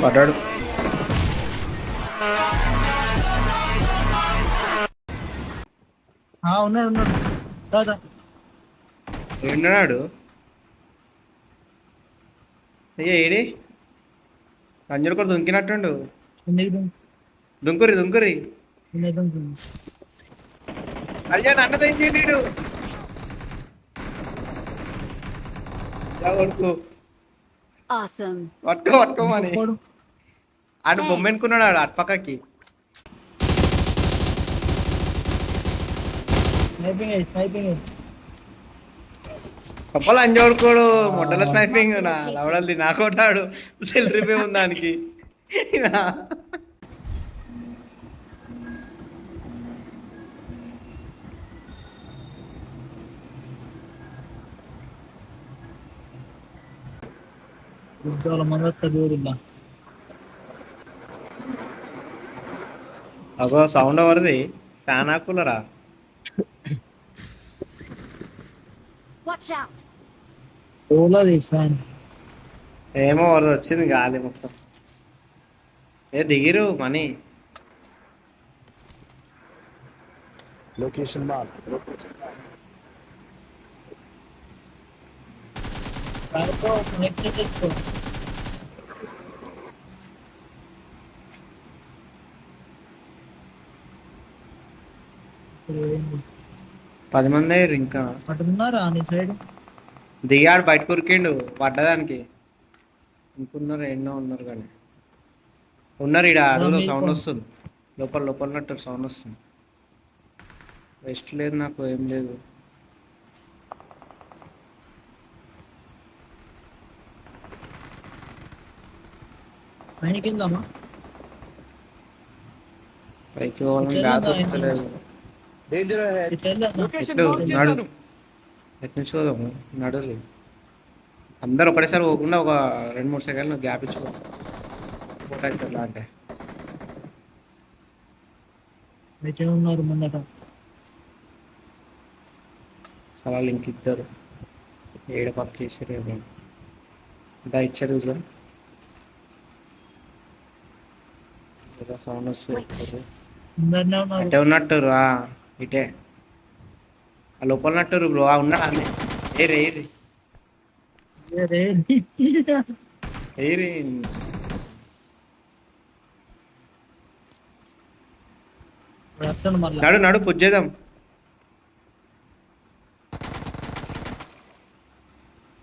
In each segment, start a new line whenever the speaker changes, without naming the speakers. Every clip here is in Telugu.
పడ్డాడు.
ఆ, ఉన్నాడు ఉన్నాడు. దాదా
ఏంటన్నాడు అయ్యా ఏడి? అంజడు కూడా దుంకినట్టుండు. దుంకురి దుంకురి అయ్యా నన్ను
Awesome.
పట్టుకో పట్టుకోమని ఆడు బొమ్మ ఎనుకున్నాడు ఆడు అటు పక్కకి. కప్పలు అంజోడుకోడు మొట్టల స్నైపింగ్ నా లవడల్ది నా కొట్టాడు సెల్ రిపే ఉంది దానికి
మంది వస్తారు
అగో సౌండ్ ఎవరిది? ఫ్యాన్ కూలరా
Watch out.
ఓలాది ఫ్యాన్?
ఏమో ఎవరు వచ్చింది గాలి మొత్తం. ఏ దిగిరు మనీ.
Location marked.
దానితో నెక్స్ట్ తెచ్చుకో.
పది మంది అయ్యారు ఇంకా.
అటున్నారా నీ సైడ్?
దిగాడు బయట కురికిండు పడ్డదానికి. ఇంకున్నారు ఎన్నో ఉన్నారు కానీ. ఉన్నారు ఈడ అడవిలో సౌండ్ వస్తుంది. లోపల లోపల నట్టు సౌండ్ వస్తుంది. రెస్ట్ లేదు నాకు ఏం లేదు. పైకి పోవాలని
ఇట్లా
ఎటు నుంచి పోదాము నడులి అందరు ఒకటేసారి పోకుండా ఒక రెండు మూడు సెకండ్లు గ్యాప్ ఇచ్చుకో. ఫోటో అంటే
ఉన్నారు ముందట
సవాళ్ళు ఇంక ఇద్దరు. ఏడ పక్క చేసారు ఏమో. ఇంకా ఇచ్చాడు చూసా సౌండ్ వస్తుంది. అంటే ఉన్నట్టు ఆ ఇటే. ఆ లోపల ఉన్నట్టు బ్రో ఆ ఉన్నాడు అన్నీ ఏరి ఏరి ఏరి నడు నడు పుజ్ చేద్దాం.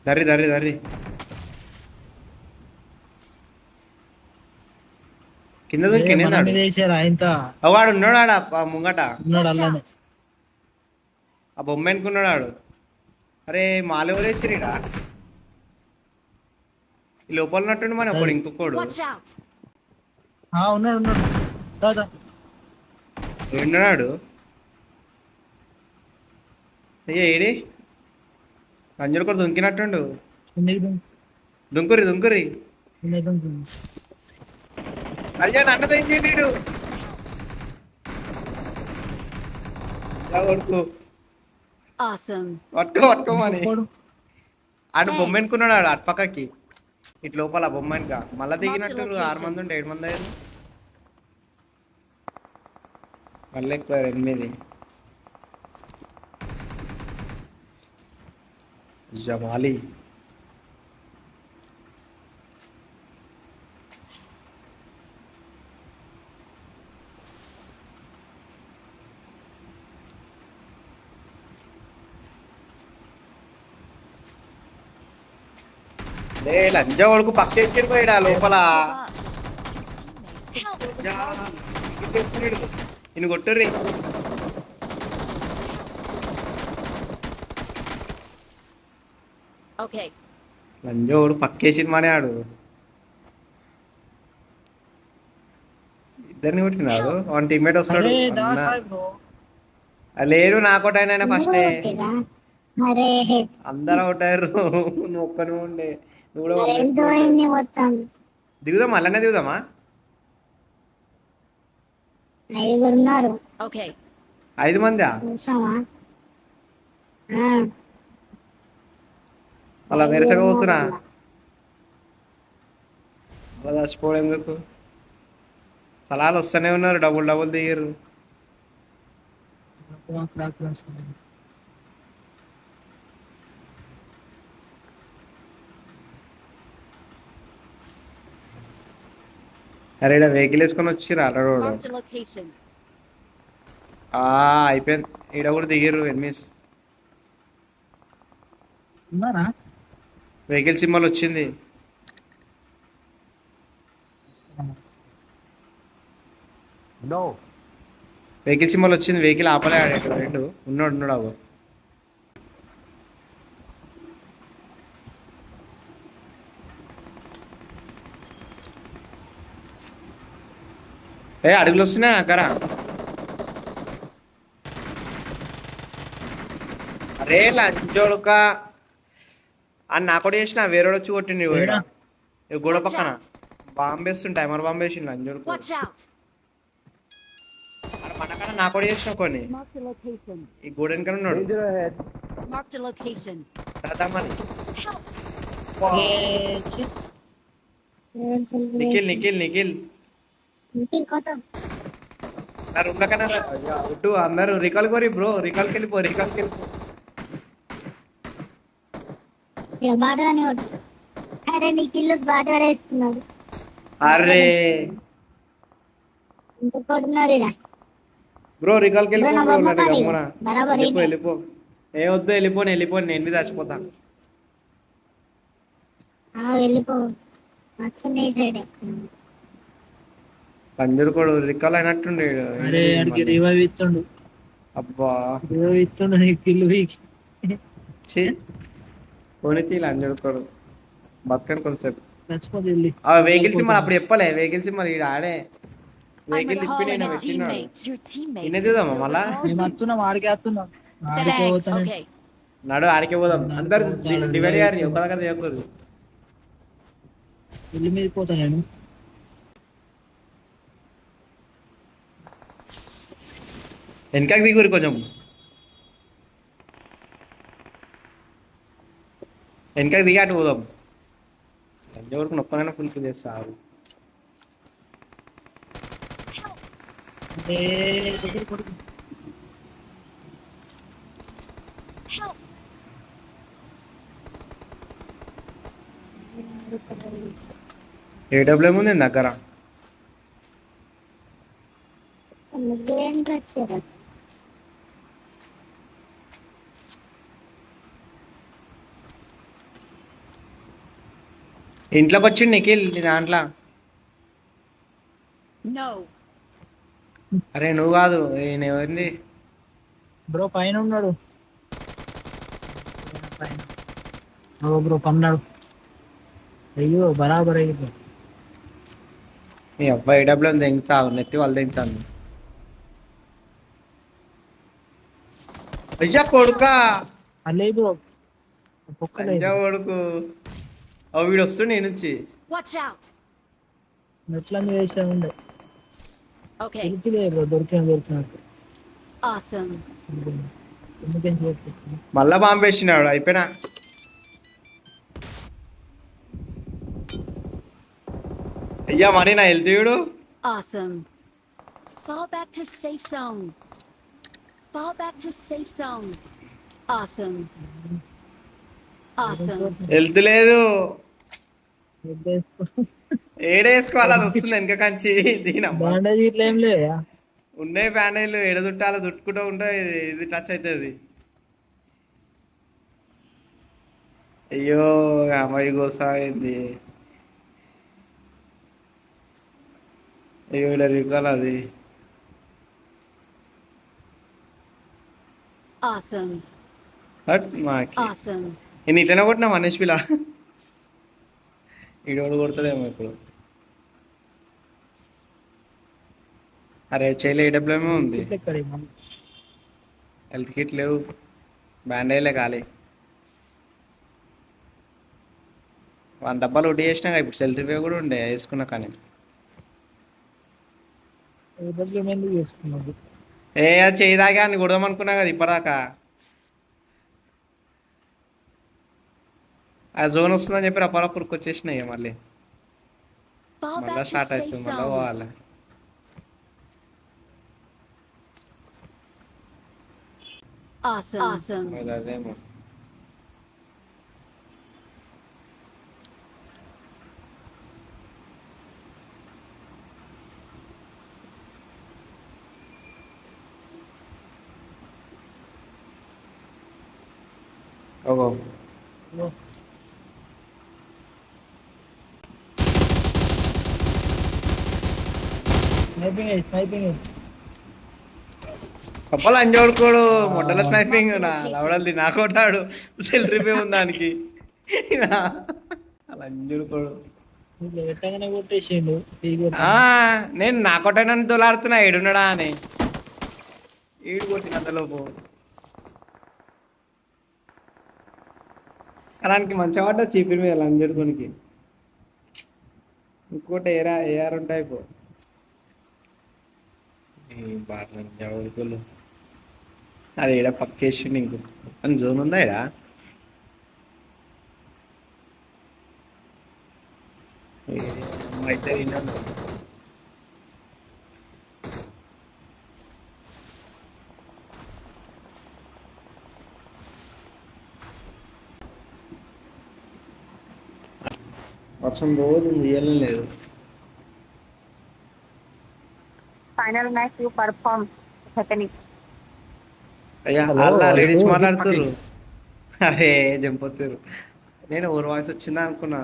దర్రి దర్రి దర్రి. కింద వాడు ఉన్నాడు ఆడ ముంగట. ఆ బొమ్మ అనుకున్నాడు ఆడు అరే మాలెవరు వేసిరిడా ఈ లోపల ఉన్నట్టుండి మన ఒకడు ఇంకొకడు.
ఉన్నాడు ఉన్నాడు. దాదా
ఉన్నాడు అయ్యా ఏడి? అంజడు కూడా దుంకినట్టుండు. దుంకురి దుంకురి పట్టుకో పట్టుకోమని
పోడు.
ఆడు బొమ్మ అనుకున్నాడు ఆడు అటు పక్కకి. ఇటు లోపల బొమ్మ వెనుక మళ్ళా దిగినట్టు ఆరు మంది ఉంటే ఏడు మంది అయ్యారు. మళ్ళీ ఎక్కువ ఎనిమిది. జమాలి లే లంజ కొడుకు పక్కేసి పోయాడా లోపల. నేను కొట్టుర్రి.
Okay.
లంజోడు పక్కేసి మానేవాడు ఇద్దరిని కొట్టినాడు వన్ టీమేట్ వస్తాడు. లేరు నాకోటైనా ఫస్టే
అరే
అందరూ అయ్యారు నువ్వు ఒక్కనే ఉండే. దిగుదామా అలానే దిగుదామా
ఉన్నారు.
ఐదు మందా అలా పోతున్నా అలా చచ్చిపోవడం ఎందుకు సలాలు వస్తూనే ఉన్నారు డబుల్ డబుల్ దిగారు అరే ఇక్కడ వెహికల్ వేసుకొని వచ్చిర్రు అల్లరోడు అయిపోయింది. ఈడ కూడా దిగారు ఎనిమిస్
ఉన్నారా?
వెహికల్ సింబల్ వచ్చింది.
No.
వెహికల్ సింబల్ వచ్చింది. వెహికల్ ఆపలే ఆడేట రెండు. ఉన్నాడు ఉన్నాడు అవ్వ ఏ అడుగులు వస్తున్నాయి? అక్కర అరే లంచోడుక. అని నా కూడా చేసిన వేరేడు వచ్చి? ఈ గోడ పక్కన. బాంబేస్తుంది టైమర్ బాంబేసిండు లంచోడుకు. మనకన్నా నా కూడా చేసిన కొన్ని. ఈ గోడ ఉన్నాడు. నిఖిల్ నిఖిల్ నిఖిల్. నా రూమ్లో కన్నా ఇటు అందరూ రికాల్ కోరి బ్రో రికాల్కి వెళ్ళిపో రికాల్కి వెళ్ళిపో
అరే బాట పడేస్తున్నాడు.
అరే. బ్రో రికాల్కి వెళ్ళిపో ఏ వద్దు వెళ్ళిపోను వెళ్ళిపోను నేను మీద చచ్చిపోతా
ఆ, వెళ్ళిపో.
పంజరు కూడా రికాల్ అయినట్టుండే.
అరే ఆడికి రివైవ్ ఇస్తుండు
అబ్బా.
రివైవ్ ఇస్తుండు నీకు కిల్లు వీక్
ఛీ. పోనీతి లంజడు కూడా. బతకని కొంతసేపు.
చచ్చిపోతే వెళ్ళి.
ఆ వెహికల్ సిమ్మల్ అప్పుడు చెప్పలే వెహికల్ సిమ్మల్ ఈడ ఆడే. వెహికల్ తిప్పి నేను పెట్టినాడు. ఇన్నే చూద్దామా మళ్ళా?
మేము వస్తున్నాం ఆడికి వస్తున్నాం. ఆడికి.
నడు ఆడికే పోదాం. అందరు డివైడ్ గారి ఒక దగ్గర చేయకూడదు.
ఇల్లు మీద పోతా నేను.
వెనకకి దిగురు కొంచెం వెనకకి దిగి అటు పోదాం సంజయ్ వరకు నొప్పనైనా ఫుల్ ఫిల్ చేస్తారు
అంటే దగ్గర కొడుకు
Help.
ఏడబ్ల్యూఎం ఉంది నా దగ్గర ఇంట్లోకి వచ్చిండు నిఖిల్ నీ దాంట్లో. అరే నువ్వు కాదు ఈయన ఎవరింది?
బ్రో పైన ఉన్నాడు. ఓ బ్రో పన్నాడు. అయ్యో బరాబర్ అయ్యి
నీ అబ్బాయి ఏడబ్ల్యూఎం దింగుతావు నెత్తి వాళ్ళు దింగుతాను అయ్యా కొడుకా!
అల్లే బ్రో.
కొడుకు! అవి వీడు వస్తుండే నుంచి.
మెట్లని వేసా
ఓకే
దొరికిలే బ్రో దొరికిన దొరికిన ఆసమ్
మళ్ళా బాంబు వేసినాడు అయిపోయినా. అయ్యా మరి నా హెల్త్ వీడు
awesome Fall back to safe zone. Fall back to safe zone. Awesome. Awesome.
వస్తుంది వెనక కంచి. దీనమ్మ.
బాండేజ్ ఇట్లా ఏం లేదా
ఉన్నాయి ప్యానెల్ ఎడ చుట్టాలి చుట్టుకుంటూ ఉంటే ఇది టచ్ అవుతుంది అయ్యో అమ్మాయి గోసాగింది. అయ్యో ఇలా రికాల్ అది. నేను ఇట్లనే కొట్టినా మనీష్ పిల్ల. ఈడోడు కొడతాడేమో ఇప్పుడు? అరే చేయలే ఏడబ్ల్యూఎం ఉంది. హెల్త్ కిట్ లేవు. బ్యాండేజ్లే ఖాళీ. వన్ డబ్బాలు ఒకటి చేసినా ఇప్పుడు సెల్ఫ్ రివ్యూ కూడా ఉండే వేసుకున్నా కానీ.
ఏ
అది చేయదాకా అని కొడదాం అనుకున్నా కదా ఇప్పటిదాకా. ఆ జోన్ వస్తుందని చెప్పి రప్పరప్ప వచ్చేసినాయి మళ్ళీ
Fall
మళ్ళా
back to
స్టార్ట్
safe
అవుతుంది మళ్ళా
zone.
పోవాలి
Awesome. Awesome.
మరి అదేమో ఓగో
ఓ. స్నైపింగ్ అయ్యి స్నైపింగ్ అయ్యి
కప్పలు అంజోడుకోడు మొట్టల స్నైపింగ్ నా లవడల్ది నా కొట్టాడు సెల్ రిపే ఉంది దానికి. అలా అంజోడుకోడు నేను నా కొట్టనని తోలాడుతున్నా ఏడున్నాడా అని. ఏడు కొట్టిన అంతలోపు అలానికి మంచిగా పడ్డా చీపిరి మీద లంజడుకోనికి ఇంకోటి ఏరా ఏఆర్ ఉంటాయి పో బాగా అది ఈడ పక్కేసి ఇంకో. అని జోన్ ఉందా ఈడ? అయితే విన్నాను వర్షం రోజు ఇయ్యడం
match you perform happening.
అయ్యా అలా లేడీస్ మాట్లాడుతున్నారు అరే జంపోతారు నేను ఓవర్ వాయిస్ వచ్చిందా అనుకున్నా.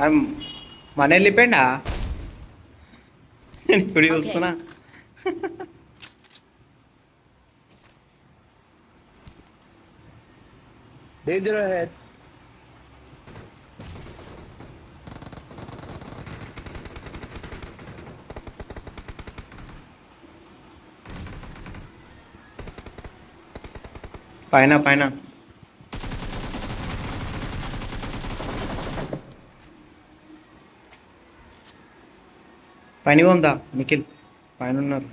అమ్, మన వెళ్ళిపోయిండా నేను ఇప్పుడు చూస్తున్నా
డేంజర్ హెడ్
పైన పైన. పని ఉందా? నిఖిల్ పైన ఉన్నారు.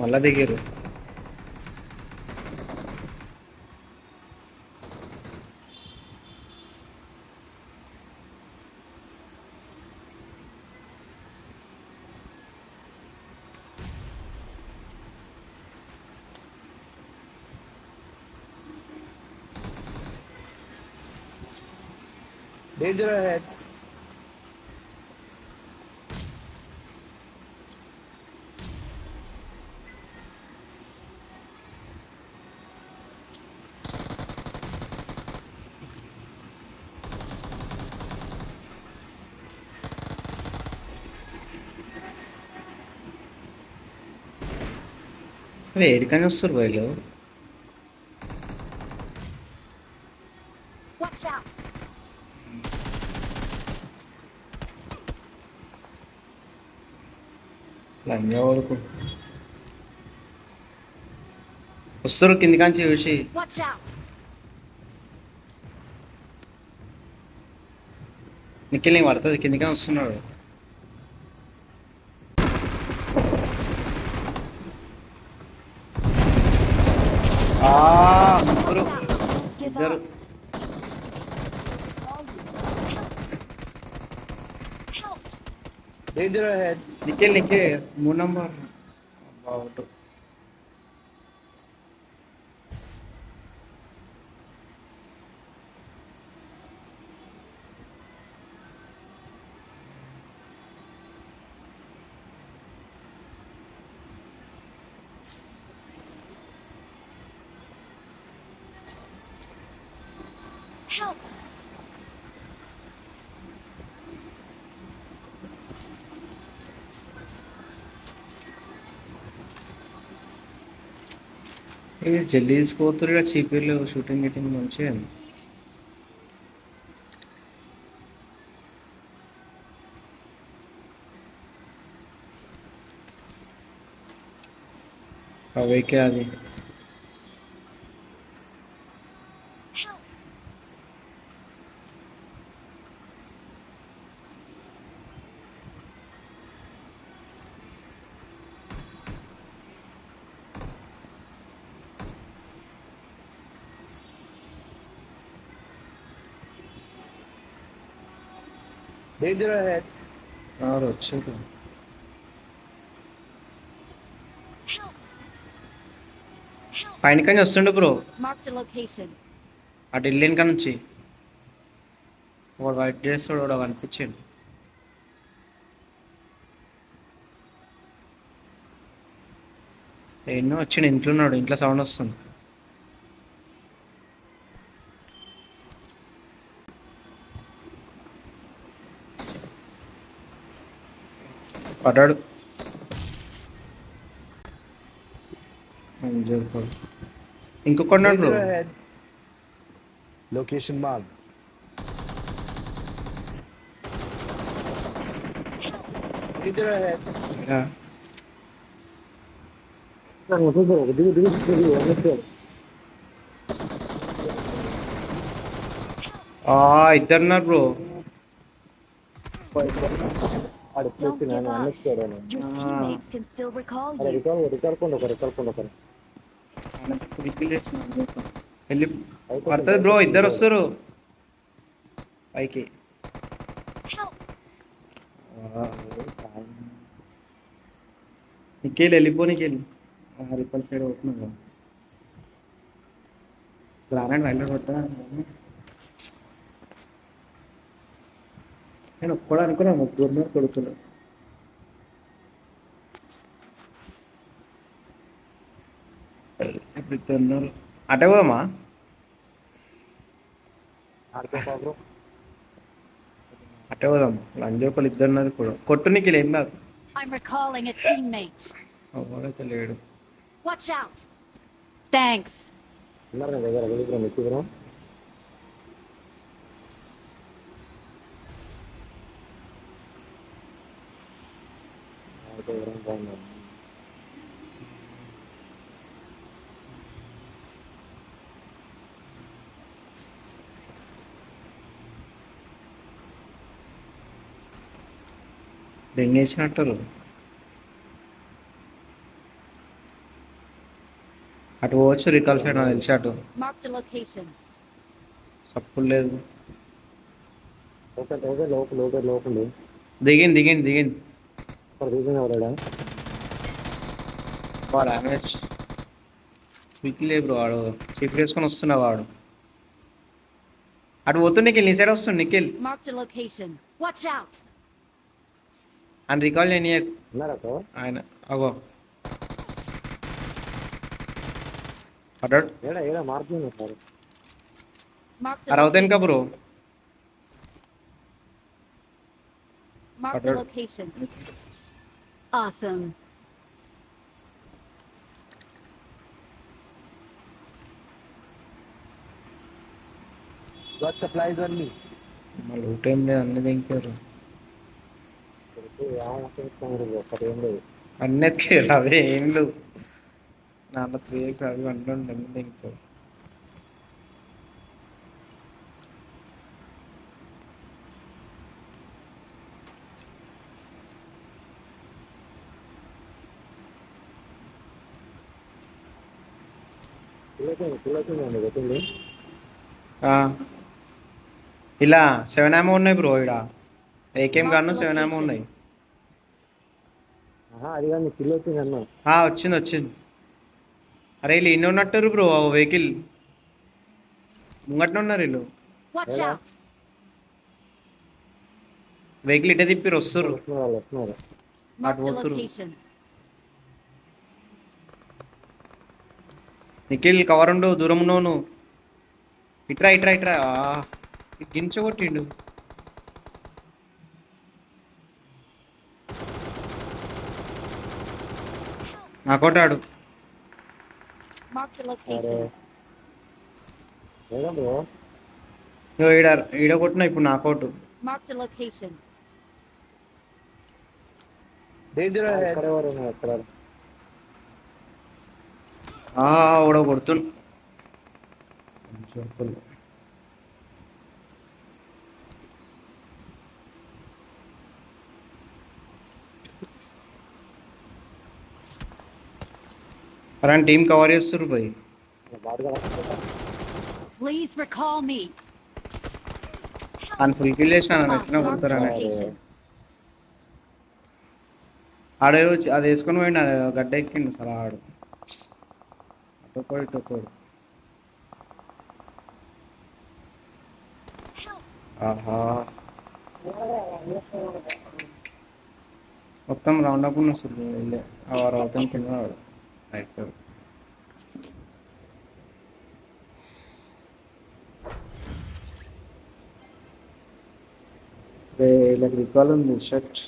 మళ్ళా దిగారు.
Danger ahead.
అరే ఏడికని వస్తారు వీళ్ళు
Watch out.
వరకు వస్తారు కింది కాంచి చూసి.
Watch out.
నిఖిల్ నీకు పడుతుంది కిందికి వస్తున్నాడు. ఆ, ముగ్గురు.
Give
ఇద్దరు
up. Help.
Danger ahead.
Nikhil Nikhil మూడు నంబర్ అవుట్ ఇది జల్దీ తీసుకోతురు ఇక్కడ చీపీలు షూటింగ్ గిటింగ్ మంచిగా అవేకే అది
Danger ahead.
ఆరు!
Help!
పైన కానీ వస్తుండే బ్రో
Marked a location.
అటు వెళ్ళాను కానీ నుంచి వాడు వైట్ డ్రెస్ వాడు కనిపించాడు ఎన్నో వచ్చిండు ఇంట్లో ఉన్నాడు ఇంట్లో సౌండ్ వస్తుంది పడ్డాడు జరుపుకోడు ఇంకొకటి ఉన్నాడు
Danger
bro
ahead. Location marked. Danger ahead.
Yeah. ఆ ఇద్దరున్నారు
bro Your teammates can still recall you.
వెళ్ళి పడుతుంది బ్రో ఇద్దరు వస్తారు. పైకి.
Help!
నీకెళ్ళి వెళ్ళిపో నీకెళ్ళి రిపల్ సైడ్ అవుతున్నావు గ్రానైట్ వెళ్ళి కొట్టా నేను ఒక్కడా అనుకున్నా ముగ్గురు కొడుకులు. ఇప్పుడు ఇద్దరు ఉన్నారు అటే పోదామా? అటే పోదాం లంజోకలు ఇద్దరు ఉన్నారు కూడా కొట్టు నీకు ఏం కాదు.
I'm recalling a teammate.
ఎవరైతే లేడు.
Watch out! Thanks.
దెంగేసినట్టు అటు పోవచ్చు రికాల్ సైడ్ నాకు తెలిసి అటు. సప్పుడు లేదు. దిగింది దిగింది దిగింది. వాడు డ్యామేజ్ క్విక్లీ బ్రో వాడు. చీప్ వేసుకొని వస్తున్నా వాడు. అటు పోతుంది నిఖిల్ నీ సైడ్ వస్తుంది Nikhil.
Marked a location. Watch out!
అని రికాల్ చేయని ఆయన అగో. అటాడు
Marked
అరే
a
అవుతాను కా
location.
Bro
Marked a location. Awesome.
Got supplies on me.
మళ్ళీ ఊటేం లేదు అన్ని దింపారు అన్ని ఎత్తుకేరు అవే ఏం లేవు నాన్న త్రీ ఎక్స్ అవి అంటుండే అన్ని దింపారు ఇలా సెవెన్ ఏమో ఉన్నాయి బ్రో ఇక్కడ ఏకేం కాను సెవెన్ ఏమో ఉన్నాయి.
అది కానీ కిల్ వచ్చింది
వచ్చింది అరే వీళ్ళు ఇన్ని ఉన్నట్టు బ్రో వెహికల్. ముంగట్నే ఉన్నారు వీళ్ళు! వెహికల్ ఇటే తిప్పిరు వస్తారు
వస్తున్నారు వాళ్ళు వస్తున్నారు
Marked a
water.
location.
Nikhil cover ఉండు దూరం ఉన్నావు నువ్వు. ఇట్రా ఇట్రా ఇట్రా. గించగొట్టిండు
బ్రో?
ఇగో ఈడ ఈడ కొట్టిన ఇప్పుడు
a location.
డేంజర్ ఎక్కడ ఎవరు ఉన్నారు ఎక్కడ
ఆ ఓడ కొడుతున్ అరే టీం కవర్ చేస్తుర్రు పోయి
Please recall me.
అని ఫుల్ కిల్ చేసిన ఎట్లా కొడతారని. ఆడే వచ్చి అది వేసుకొని పోయిండు అది గడ్డ ఎక్కిండు అసలు ఆడు అటొకడు ఇటొకడు ఆహా మొత్తం రౌండ్ అప్ వస్తుంది వెళ్ళే ఆ వారు అవుతాం కింద వాడు రైట్ వీళ్ళకి రికాల్ ఉంది షర్ట్